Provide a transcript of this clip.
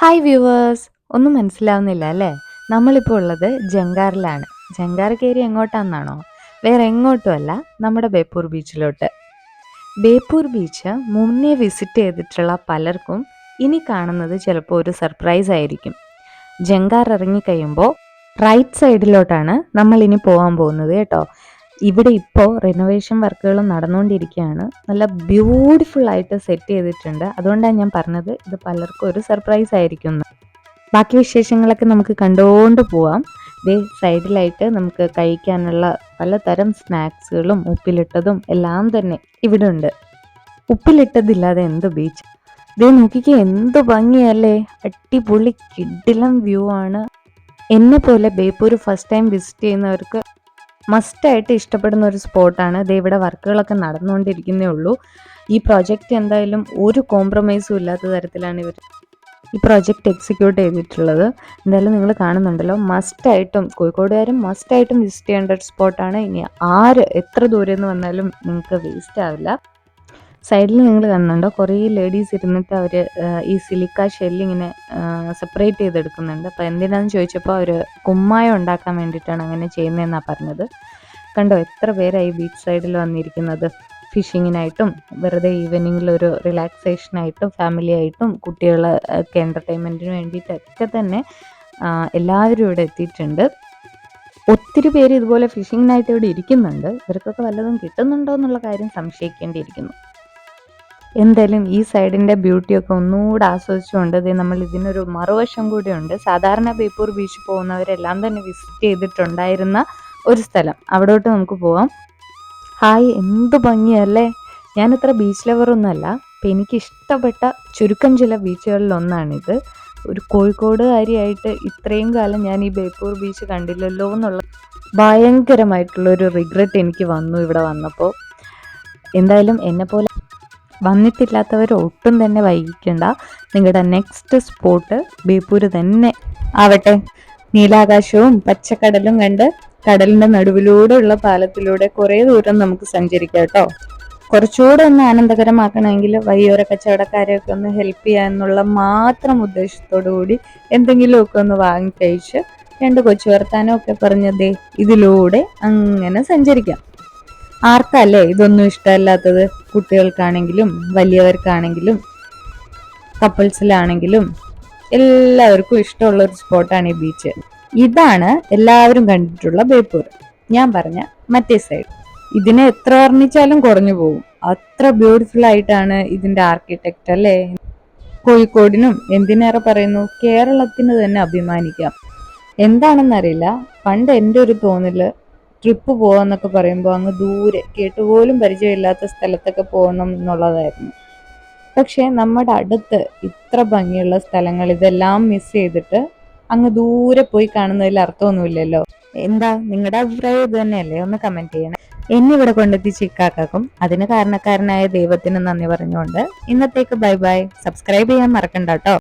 Hi viewers ഒന്നും മനസ്സിലാവുന്നില്ല അല്ലേ? നമ്മളിപ്പോൾ ഉള്ളത് ജങ്കാറിലാണ്. ജങ്കാർ കയറി എങ്ങോട്ടാണെന്നാണോ വേറെ എങ്ങോട്ടുമല്ല നമ്മുടെ ബേപ്പൂർ ബീച്ചിലോട്ട്. ബേപ്പൂർ ബീച്ച് മുന്നേ വിസിറ്റ് ചെയ്തിട്ടുള്ള പലർക്കും ഇനി കാണുന്നത് ചിലപ്പോൾ ഒരു സർപ്രൈസ് ആയിരിക്കും. ജങ്കാർ ഇറങ്ങിക്കഴിയുമ്പോൾ റൈറ്റ് സൈഡിലോട്ടാണ് നമ്മൾ ഇനി പോകാൻ പോകുന്നത് കേട്ടോ. ഇവിടെ ഇപ്പോൾ റിനോവേഷൻ വർക്കുകൾ നടന്നുകൊണ്ടിരിക്കുകയാണ് നല്ല ബ്യൂട്ടിഫുൾ ആയിട്ട് സെറ്റ് ചെയ്തിട്ടുണ്ട്. അതുകൊണ്ടാണ് ഞാൻ പറഞ്ഞത് ഇത് പലർക്കും ഒരു സർപ്രൈസ് ആയിരിക്കും. ബാക്കി വിശേഷങ്ങളൊക്കെ നമുക്ക് കണ്ടുകൊണ്ട് പോവാം. ദേ സൈഡിലായിട്ട് നമുക്ക് കഴിക്കാനുള്ള പലതരം സ്നാക്സുകളും ഉപ്പിലിട്ടതും എല്ലാം തന്നെ ഇവിടെ ഉണ്ട് ഉപ്പിലിട്ടതില്ലാതെ എന്ത് ബീച്ച് ദേ നോക്കിക്കേ എന്ത് ഭംഗിയല്ലേ? അടിപൊളി കിഡിലം വ്യൂ ആണ്. എന്നെ പോലെ ബേപ്പൂർ ഫസ്റ്റ് ടൈം വിസിറ്റ് ചെയ്യുന്നവർക്ക് മസ്റ്റായിട്ട് ഇഷ്ടപ്പെടുന്ന ഒരു സ്പോട്ടാണ്. ദേ ഇവിടെ വർക്കുകളൊക്കെ നടന്നുകൊണ്ടിരിക്കുന്നേ ഉള്ളൂ. ഈ പ്രോജക്റ്റ് എന്തായാലും ഒരു കോംപ്രമൈസും ഇല്ലാത്ത തരത്തിലാണ് ഇവർ ഈ പ്രോജക്റ്റ് എക്സിക്യൂട്ട് ചെയ്തിട്ടുള്ളത്. എന്തായാലും നിങ്ങൾ കാണുന്നുണ്ടല്ലോ. മസ്റ്റായിട്ടും കോഴിക്കോടുകാരും മസ്റ്റായിട്ടും വിസിറ്റ് ചെയ്യേണ്ട ഒരു സ്പോട്ടാണ്. ഇനി ആര് എത്ര ദൂരെ നിന്ന് വന്നാലും നിങ്ങൾക്ക് വേസ്റ്റ് ആവില്ല. സൈഡിൽ നിങ്ങൾ കാണുന്നുണ്ടോ? കുറേ ലേഡീസ് ഇരുന്നിട്ട് അവർ ഈ സിലിക്ക ഷെല്ലിങ്ങനെ സെപ്പറേറ്റ് ചെയ്തെടുക്കുന്നുണ്ട്. അപ്പോൾ എന്തിനാണെന്ന് ചോദിച്ചപ്പോൾ അവർ കുമ്മായം ഉണ്ടാക്കാൻ വേണ്ടിയിട്ടാണ് അങ്ങനെ ചെയ്യുന്നതെന്നാണ് പറഞ്ഞത്. കണ്ടോ എത്ര പേരായി ബീച്ച് സൈഡിൽ വന്നിരിക്കുന്നത്. ഫിഷിങ്ങിനായിട്ടും വെറുതെ ഈവനിങ്ങിൽ ഒരു റിലാക്സേഷനായിട്ടും ഫാമിലി ആയിട്ടും കുട്ടികളൊക്കെ എന്റർടൈൻമെന്റിന് വേണ്ടിയിട്ടൊക്കെ തന്നെ എല്ലാവരും ഇവിടെ എത്തിയിട്ടുണ്ട്. ഒത്തിരി പേര് ഇതുപോലെ ഫിഷിങ്ങിനായിട്ട് ഇവിടെ ഇരിക്കുന്നുണ്ട്. ഇവർക്കൊക്കെ വല്ലതും കിട്ടുന്നുണ്ടോ എന്നുള്ള കാര്യം സംശയിക്കേണ്ടിയിരിക്കുന്നു. എന്തായാലും ഈ സൈഡിന്റെ ബ്യൂട്ടിയൊക്കെ ഒന്നുകൂടെ ആസ്വദിച്ചുകൊണ്ട് ദേ നമ്മൾ ഇതിനൊരു മറുവശം കൂടിയുണ്ട്. സാധാരണ ബേപ്പൂർ ബീച്ച് പോകുന്നവരെല്ലാം തന്നെ വിസിറ്റ് ചെയ്തിട്ടുണ്ടായിരുന്ന ഒരു സ്ഥലം. അവിടോട്ട് നമുക്ക് പോവാം. ഹായ് എന്ത് ഭംഗിയല്ലേ? ഞാനത്ര ബീച്ച് ലവറൊന്നുമല്ല അപ്പം എനിക്ക് ഇഷ്ടപ്പെട്ട ചുരുക്കം ചില ബീച്ചുകളിലൊന്നാണിത്. ഒരു കോഴിക്കോടുകാരിയായിട്ട് ഇത്രയും കാലം ഞാൻ ഈ ബേപ്പൂർ ബീച്ച് കണ്ടില്ലല്ലോ എന്നുള്ള ഭയങ്കരമായിട്ടുള്ളൊരു റിഗ്രറ്റ് എനിക്ക് വന്നു ഇവിടെ വന്നപ്പോൾ. എന്തായാലും എന്നെപ്പോലെ വന്നിട്ടില്ലാത്തവർ ഒട്ടും തന്നെ വൈകിക്കണ്ട. നിങ്ങളുടെ നെക്സ്റ്റ് സ്പോട്ട് ബേപ്പൂര് തന്നെ ആവട്ടെ. നീലാകാശവും പച്ചക്കടലും കണ്ട് കടലിന്റെ നടുവിലൂടെ ഉള്ള പാലത്തിലൂടെ കുറേ ദൂരം നമുക്ക് സഞ്ചരിക്കാം കേട്ടോ. കുറച്ചുകൂടെ ഒന്ന് ആനന്ദകരമാക്കണമെങ്കിൽ വയ്യോര കച്ചവടക്കാരെയൊക്കെ ഒന്ന് ഹെൽപ്പ് ചെയ്യാന്നുള്ള മാത്രം ഉദ്ദേശത്തോടു കൂടി എന്തെങ്കിലുമൊക്കെ ഒന്ന് വാങ്ങി കഴിച്ച് രണ്ട് കൊച്ചു വർത്താനം ഒക്കെ പറഞ്ഞതേ ഇതിലൂടെ അങ്ങനെ സഞ്ചരിക്കാം. ആർക്കല്ലേ ഇതൊന്നും ഇഷ്ടമല്ലാത്തത്? കുട്ടികൾക്കാണെങ്കിലും വലിയവർക്കാണെങ്കിലും കപ്പിൾസിലാണെങ്കിലും എല്ലാവർക്കും ഇഷ്ടമുള്ള ഒരു സ്പോട്ടാണ് ഈ ബീച്ച് ഇതാണ് എല്ലാവരും കണ്ടിട്ടുള്ള ബേപ്പൂർ. ഞാൻ പറഞ്ഞ മറ്റേ സൈഡ് ഇതിനെ എത്ര വർണിച്ചാലും കുറഞ്ഞു പോകും. അത്ര ബ്യൂട്ടിഫുൾ ആയിട്ടാണ് ഇതിന്റെ ആർക്കിടെക്റ്റ് അല്ലേ? കോഴിക്കോടിനും എന്തിനേറെ പറയുന്നു? കേരളത്തിന് തന്നെ അഭിമാനിക്കാം. എന്താണെന്നറിയില്ല. പണ്ട് എന്റെ ഒരു തോന്നൽ ട്രിപ്പ് പോവാന്നൊക്കെ പറയുമ്പോൾ അങ്ങ് ദൂരെ കേട്ടുപോലും പരിചയമില്ലാത്ത സ്ഥലത്തൊക്കെ പോകണം എന്നുള്ളതായിരുന്നു. പക്ഷേ നമ്മുടെ അടുത്ത് ഇത്ര ഭംഗിയുള്ള സ്ഥലങ്ങൾ ഇതെല്ലാം മിസ് ചെയ്തിട്ട് അങ്ങ് ദൂരെ പോയി കാണുന്നതിൽ അർത്ഥമൊന്നുമില്ലല്ലോ. എന്താ നിങ്ങളുടെ അഭിപ്രായം ഇത് തന്നെയല്ലേ? ഒന്ന് കമന്റ് ചെയ്യണം. എന്നെ ഇവിടെ കൊണ്ടെത്തിച്ച് ഇക്കാക്കും അതിന് കാരണക്കാരനായ ദൈവത്തിന് നന്ദി പറഞ്ഞുകൊണ്ട് ഇന്നത്തേക്ക് ബൈ ബൈ സബ്സ്ക്രൈബ് ചെയ്യാൻ മറക്കണ്ട കേട്ടോ.